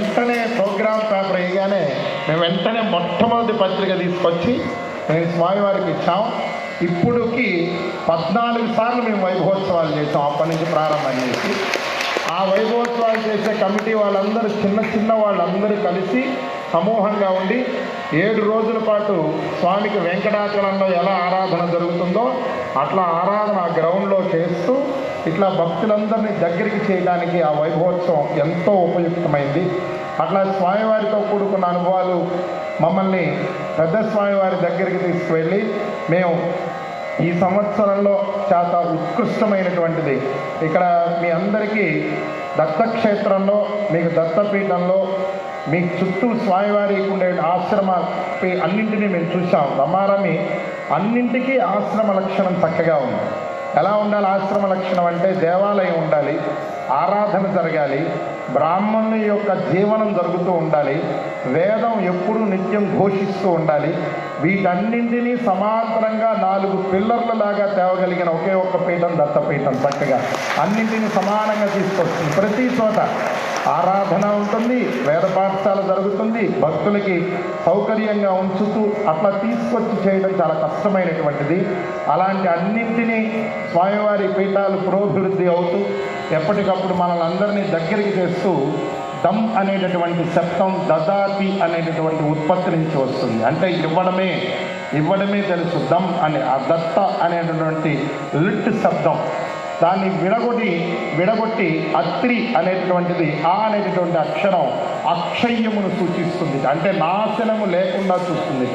వెంటనే programme paper వేయగానే మేము వెంటనే మొట్టమొదటి పత్రిక తీసుకొచ్చి మేము స్వామివారికి ఇచ్చాం. ఇప్పుడుకి పద్నాలుగు సార్లు మేము వైభవోత్సవాలు చేసాం. అప్పటి నుంచి ప్రారంభం చేసి ఆ వైభవోత్సవాలు చేసే కమిటీ వాళ్ళందరూ చిన్న చిన్న వాళ్ళందరూ కలిసి సమూహంగా ఉండి ఏడు రోజుల పాటు స్వామికి వెంకటాచలంలో ఎలా ఆరాధన జరుగుతుందో అట్లా ఆరాధన గ్రౌండ్లో చేస్తూ ఇట్లా భక్తులందరినీ దగ్గరికి చేయడానికి ఆ వైభవోత్సవం ఎంతో ఉపయుక్తమైంది. అట్లా స్వామివారితో కూడుకున్న అనుభవాలు మమ్మల్ని పెద్ద స్వామివారి దగ్గరికి తీసుకువెళ్ళి మేము ఈ సంవత్సరంలో చాలా ఉత్కృష్టమైనటువంటిది. ఇక్కడ మీ అందరికీ దత్తక్షేత్రంలో మీకు దత్తపీఠంలో మీ చుట్టూ స్వామివారికి ఉండే ఆశ్రమ అన్నింటినీ మేము చూసాం రమారమి అన్నింటికీ ఆశ్రమ లక్షణం చక్కగా ఉంది. ఎలా ఉండాలి? ఆశ్రమ లక్షణం అంటే దేవాలయం ఉండాలి ఆరాధన జరగాలి బ్రాహ్మణుని యొక్క జీవనం జరుగుతూ ఉండాలి వేదం ఎప్పుడూ నిత్యం ఘోషిస్తూ ఉండాలి. వీటన్నింటినీ సమాంతరంగా నాలుగు పిల్లర్ల లాగా తేవగలిగిన ఒకే ఒక్క పీఠం దత్తపీఠం చక్కగా. అన్నింటినీ సమానంగా తీసుకొస్తుంది. ప్రతి చోట ఆరాధన ఉంటుంది వేద పాఠశాల జరుగుతుంది భక్తులకి సౌకర్యంగా ఉంచుతూ అట్లా తీసుకొచ్చి చేయడం చాలా కష్టమైనటువంటిది. అలాంటి అన్నింటినీ స్వామివారి పీఠాలు పురోభివృద్ధి అవుతూ ఎప్పటికప్పుడు మనల్ని అందరినీ దగ్గరికి చేస్తూ దమ్ అనేటటువంటి శబ్దం దదాతి అనేటటువంటి ఉత్పత్తి నుంచి వస్తుంది. అంటే ఇవ్వడమే ఇవ్వడమే తెలుసు. దమ్ అనే ఆ దత్త అనేటటువంటి లిట్ శబ్దం. దాన్ని విడగొట్టి విడగొట్టి అత్రి అనేటువంటిది ఆ అనేటటువంటి అక్షరం అక్షయ్యమును సూచిస్తుంది. అంటే నాశనము లేకుండా చూస్తుంది.